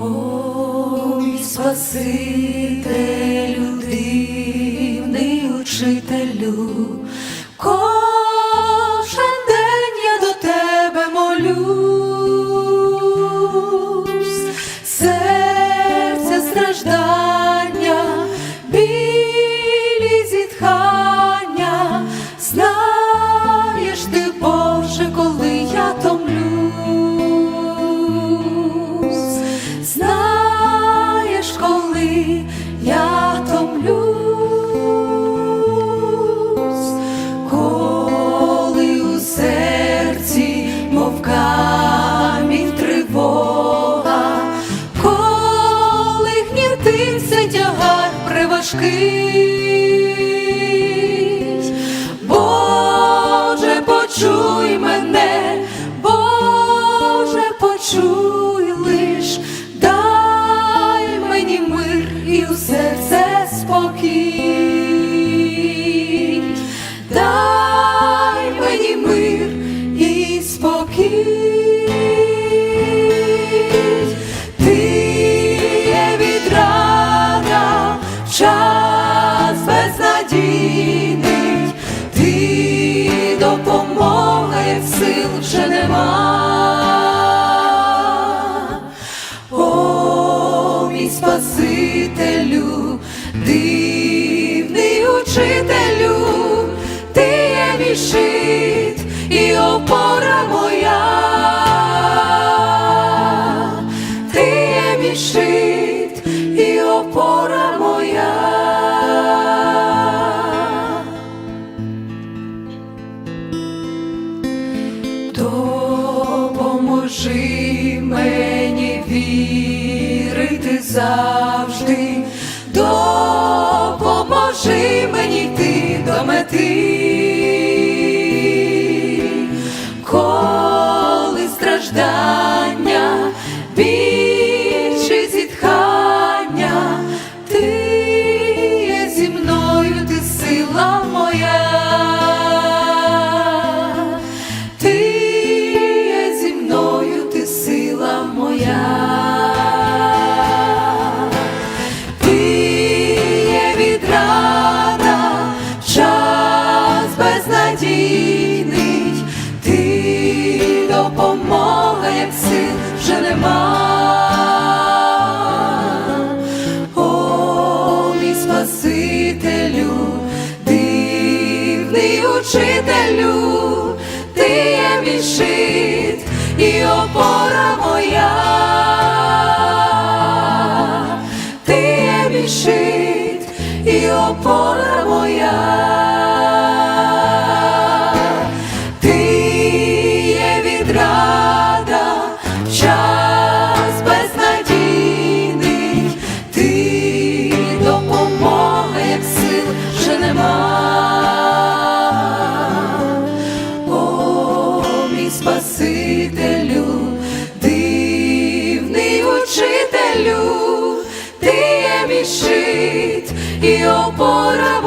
О, мій Спасителю, дивний учителю, приважкий, допомога, сил вже нема. О, мій Спасителю, дивний учителю, ти є мій щит і опора моя, Допоможи мені вірити завжди, допоможи мені йти до мети, допомога, як сил вже нема. О, мій Спасителю, дивний учителю, ти є мій щит і опора моя, ти є мій щит і опора моя. Відрада, час безнадійний, ти допомога, як сил вже нема. О, мій Спасителю, дивний учителю, ти є мій щит і опора.